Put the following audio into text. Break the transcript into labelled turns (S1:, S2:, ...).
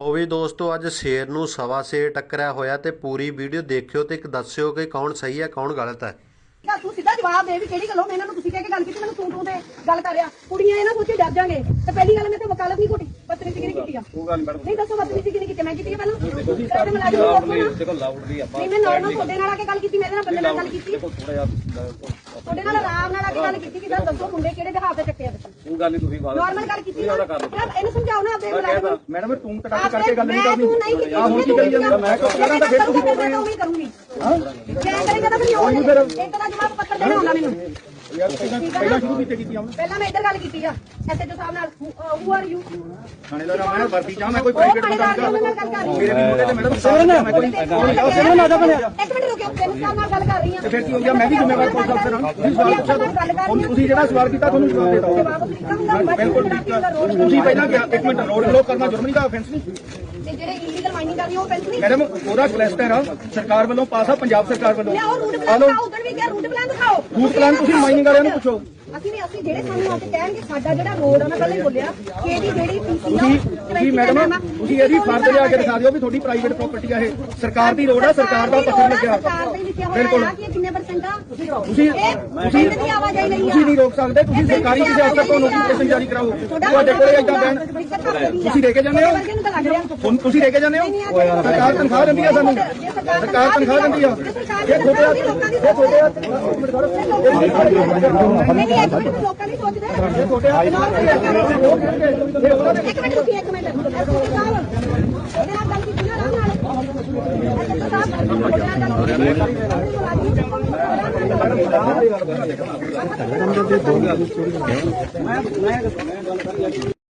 S1: ਉਹ ਵੀ ਦੋਸਤੋ, ਅੱਜ ਸ਼ੇਰ ਨੂੰ ਸਵਾ ਸ਼ੇਰ ਟੱਕਰਿਆ ਹੋਇਆ ਤੇ ਪੂਰੀ ਵੀਡੀਓ ਦੇਖਿਓ ਤੇ ਇੱਕ ਦੱਸਿਓ ਕਿ ਕੌਣ ਸਹੀ ਹੈ, ਕੌਣ ਗਲਤ ਹੈ।
S2: ਕਿਆ ਤੂੰ ਸਿੱਧਾ ਜਵਾਬ ਦੇ ਵੀ ਕਿਹੜੀ ਗੱਲੋਂ ਇਹਨਾਂ ਨੂੰ ਤੁਸੀਂ ਕਹਿ ਕੇ ਗੱਲ ਕੀਤੀ, ਮੈਨੂੰ ਤੂੰ ਤੂੰ ਤੇ ਗੱਲ ਕਰ ਰਿਹਾ। ਕੁੜੀਆਂ ਇਹਨਾਂ ਸੋਚੇ ਡਰ ਜਾਣਗੇ। ਤੇ ਪਹਿਲੀ ਗੱਲ ਮੈਂ ਤੇ ਵਕਾਲਤ ਨਹੀਂ ਘੁੱਟੀ ਬਦਤਮੀਜ਼ੀ ਕਿਹਨੇ ਆ।
S3: ਉਹ ਗੱਲ ਮੈਡਮ
S2: ਨਹੀਂ ਦੱਸੋ ਬਦਤਮੀਜ਼ੀ ਕਿਹਨੇ ਕੀਤੀ ਮੈਂ ਕੀਤੀ ਆ ਪਹਿਲਾਂ? ਤੇ ਮੁਲਾਜ਼ਮ ਨੂੰ ਰੋਕੋ ਨਾ।
S3: ਦੇਖੋ ਲਾਊਡਲੀ ਆਪਾਂ
S2: ਨਹੀਂ ਮੈਂ ਨਾਰਮਲ ਤੁਹਾਡੇ ਨਾਲ ਆ ਕੇ ਗੱਲ ਕੀਤੀ ਮੈਂ ਇਹਦੇ ਨਾਲ ਬੰਦੇ ਨਾਲ ਗੱਲ ਕੀਤੀ।
S3: ਦੇਖੋ ਥੋੜਾ ਜਿਹਾ
S2: ਤੁਹਾਡੇ ਨਾਲ ਆਰਾਮ ਨਾਲ ਆ ਕੇ ਗੱਲ ਕੀਤੀ ਕਿ ਦੱਸ ਦੱਸੋ ਮੁੰਡੇ ਕਿਹੜੇ ਦੇ ਹੱਥ ਚੱਕੇ ਆ ਤੁਸੀਂ?
S3: ਉਹ ਗੱਲ ਨਹੀਂ ਤੁਸੀਂ ਬਾਤ
S2: ਨਾਰਮਲ ਗੱਲ ਕੀਤੀ ਨਾ। ਇਹਨੂੰ ਸਮਝਾਓ ਨਾ ਆਪਣੇ ਮੁਲਾਜ਼ਮ ਨੂੰ।
S3: ਮੈਡਮ ਤੂੰ ਤੜਾਕ
S2: ਆਪ
S3: ਕਰਕੇ ਗੱਲ ਨਹੀਂ ਕਰਨੀ।
S2: ਤੂੰ ਨਹੀਂ
S3: ਆਹ ਹੁਣ ਕੀ ਕਰੀ ਜਾਂਦੇ ਮੈਂ ਕਰਾਂ ਤਾਂ ਫਿਰ ਤੁਸੀਂ ਬੋਲ ਰਹੇ ਹੋ
S2: ਮੈਂ ਕਰੂੰਗੀ। ਹਾਂ? ਕਿਆ ਕਰੇਗਾ ਤਾਂ ਫਿਰ ਉਹ ਇੱਕ ਦਾ ਜਵਾਬ ਪੱਤਰ ਦੇਣਾ ਹੁੰਦਾ ਮੈਨੂੰ।
S3: ਯਾਰ ਪਹਿਲਾਂ ਪਹਿਲਾਂ ਸ਼ੁਰੂ ਕੀਤੇ ਕੀਤੀ ਆਉਂ
S2: ਪਹਿਲਾਂ ਮੈਂ ਇੱਧਰ ਗੱਲ ਕੀਤੀ ਆ ਐਸਐਚਓ ਸਾਹਿਬ ਨਾਲ। ਹੂ ਆਰ ਯੂ
S3: ਥਾਣੇਦਾਰ ਆ ਮੈਂ ਵਰਦੀ ਚਾਹ ਮੈਂ ਕੋਈ
S2: ਉਹ
S3: ਪ੍ਰਾਈਵੇਟ
S2: ਥਾਣੇਦਾਰ
S3: ਬੰਦਾ
S2: ਨਾਲ ਗੱਲ ਕਰ ਰਹੀ
S3: ਮੇਰੇ ਵੀ ਮੁੰਡੇ ਤੇ ਮੈਡਮ ਸਿਮਰਨ ਮੈਂ ਕੋਈ
S2: ਸਿਮਰਨ ਆ ਜਾ ਇੱਕ ਮਿੰਟ ਰੁਕਿਓ ਤੈਨੂੰ ਸਾਹਿਬ ਨਾਲ ਗੱਲ ਕਰ ਰਹੀ ਆ।
S3: ਤੇ ਫਿਰ ਕੀ ਹੋ ਗਿਆ? ਮੈਂ ਵੀ ਜ਼ਿੰਮੇਵਾਰ ਪੁਲਿਸ ਅਫਸਰ ਹਾਂ? ਤੁਸੀਂ ਸਵਾਲ ਪੁੱਛਿਆ ਤਾਂ ਹੁਣ ਤੁਸੀਂ ਜਿਹੜਾ ਸਵਾਲ ਕੀਤਾ ਤੁਹਾਨੂੰ ਜਵਾਬ ਦੇ ਦਿੱਤਾ
S2: ਜਵਾਬ ਤਰੀਕਾ ਹੁੰਦਾ
S3: ਬਿਲਕੁਲ ਠੀਕ ਆ। ਤੁਸੀਂ ਪਹਿਲਾਂ ਕਿਹਾ ਇੱਕ ਮਿੰਟ ਰੋਡ ਬਲੌਕ ਕਰਨਾ ਜੁਰਮ ਨਹੀਂ ਦਾ ਆਫੈਂਸ ਨਹੀਂ।
S2: ਤੇ ਜਿਹੜੇ ਇਲੀਗਲ ਮਾਈਨਿੰਗ ਕਰਦੀ ਉਹ ਪੈਂਸ ਨਹੀਂ।
S3: ਮੈਡਮ ਉਹਦਾ ਕਲੈਸਟਰ ਆ। ਸਰਕਾਰ ਵੱਲੋਂ ਪਾਸ ਆ ਪੰਜਾਬ ਸਰਕਾਰ ਵੱਲੋਂ।
S2: ਰੂਟ ਪਲਾਨ ਦਿਖਾਓ। ਰੂਟ
S3: ਤੁਸੀਂ ਮਾਈਨਿੰਗ ਵਾਲਿਆਂ ਨੂੰ ਪੁੱਛੋ।
S2: ਅਸੀਂ ਵੀ ਅਸੀਂ ਜਿਹੜੇ ਸਾਨੂੰ ਆ ਕੇ ਕਹਿਣਗੇ ਸਾਡਾ ਜਿਹੜਾ ਰੋਡ ਆ ਮੈਂ ਪਹਿਲਾਂ ਹੀ ਬੋਲਿਆ ਕਿ ਇਹਦੀ ਜਿਹੜੀ ਪੀਸੀ ਆ
S3: ਤੁਸੀਂ ਮੈਡਮ ਤੁਸੀਂ ਇਹਦੀ ਫਰਜ਼ ਲਿਆ ਕੇ ਦਿਖਾ ਦਿਓ ਵੀ ਤੁਹਾਡੀ ਪ੍ਰਾਈਵੇਟ ਪ੍ਰਾਪਰਟੀ ਆ ਇਹ। ਸਰਕਾਰ ਦੀ ਰੋਡ ਆ ਸਰਕਾਰ ਦਾ ਪੱਤਰ ਲੱਗਿਆ।
S2: ਦੇ
S3: ਬਿਲਕੁਲ।
S2: ਕਿੰਨੇ ਪਰਸੈਂਟ ਆ।
S3: ਤੁਸੀਂ
S2: ਤੁਸੀਂ ਦੀ
S3: ਤੁਸੀਂ ਨਹੀਂ ਰੋਕ ਸਕਦੇ ਤੁਸੀਂ ਸਰਕਾਰੀ ਕਿਸੇ ਅਫਸਰ ਤੋਂ ਨੋਟੀਫਿਕੇਸ਼ਨ ਜਾਰੀ ਕਰਾਓ। ਤੁਹਾਡੇ ਕੋਲੇ ਏਦਾਂ ਬੈਨ ਤੁਸੀਂ ਲੈ ਕੇ ਜਾਂਦੇ ਹੋ? ਤੁਸੀਂ ਲੈ ਕੇ ਜਾਂਦੇ ਹੋ? ਸਰਕਾਰ ਤਨਖਾਹ ਦਿੰਦੀ ਆ ਸਾਨੂੰ। ਸਰਕਾਰ ਤਨਖਾਹ ਦਿੰਦੀ ਆ ਇਹ ਹੱਥ ਇਹ ਇੱਕ ਮਿੰਟ ਖੜੋ
S2: ਨਹੀਂ ਇੱਕ ਮਿੰਟ ਲੋਕਾਂ ਦੀ ਸੋਚਦੇ
S3: ਇਹ ਤੁਹਾਡੇ ਹੱਥ ਨਾਲ ਇਹ ਉਹਨਾਂ ਦੇ ਮੈਂ ਮੈਂ ਗੱਲ ਕਰ